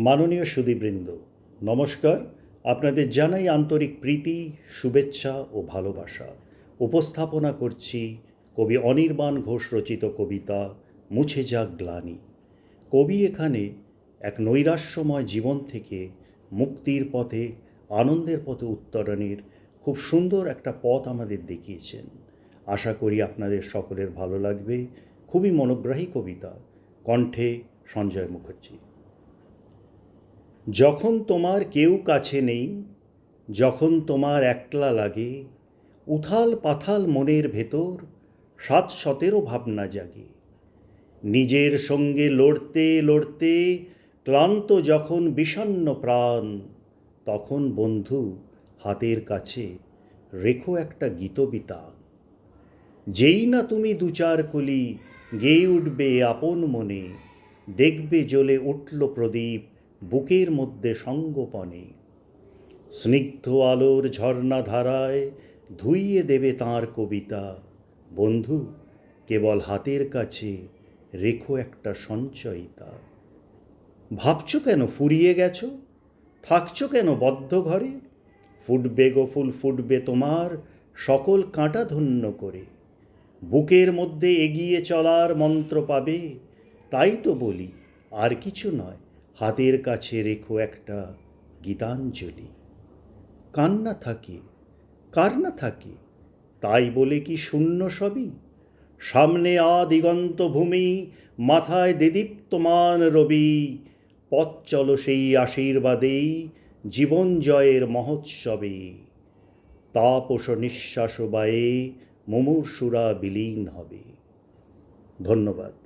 মাননীয় সুদীবৃন্দ নমস্কার। আপনাদের জানাই আন্তরিক প্রীতি, শুভেচ্ছা ও ভালোবাসা। উপস্থাপনা করছি কবি অনির্বাণ ঘোষ রচিত কবিতা মুছে যাক গ্লানি। কবি এখানে এক নৈরাশ্যময় জীবন থেকে মুক্তির পথে, আনন্দের পথে উত্তরণের খুব সুন্দর একটা পথ আমাদের দেখিয়েছেন। আশা করি আপনাদের সকলের ভালো লাগবে। খুবই মনোগ্রাহী কবিতা। কণ্ঠে সঞ্জয় মুখার্জি। যখন তোমার কেউ কাছে নেই, যখন তোমার একলা লাগে, উথাল পাথাল মনের ভেতর সাত সতেরো ভাবনা জাগে। নিজের সঙ্গে লড়তে লড়তে ক্লান্ত যখন বিষণ্ণ প্রাণ, তখন বন্ধু হাতের কাছে রেখো একটা গীতবিতান। যেই না তুমি দু চার কলি, গেয়ে উঠবে আপন মনে, দেখবে জ্বলে উঠল প্রদীপ বুকের মধ্যে সঙ্গোপনে। স্নিগ্ধ আলোর ঝর্ণা ধারায় ধুইয়ে দেবে তাঁর কবিতা। বন্ধু, কেবল হাতের কাছে রেখো একটা সঞ্চয়িতা। ভাবছ কেন ফুরিয়ে গেছো? থাকছো কেন বদ্ধ ঘরে? ফুটবে গো ফুল, ফুটবে তোমার সকল কাঁটা ধন্য করে। বুকের মধ্যে এগিয়ে চলার মন্ত্র পাবে, তাই তো বলি, আর কিছু নয়। হাতের কাছে রেখো একটা গীতাঞ্জলি। কান্না থাকে, কার না থাকে, তাই বলে কি শূন্য সবই? সামনে আ দিগন্ত ভূমি, মাথায় দেদীপ্তমান রবি, পথ চলো সেই আশীর্বাদেই, জীবন জয়ের মহোৎসবে। তাপস নিঃশ্বাস বায়ে মুমূর্ষুরা বিলীন হবে। ধন্যবাদ।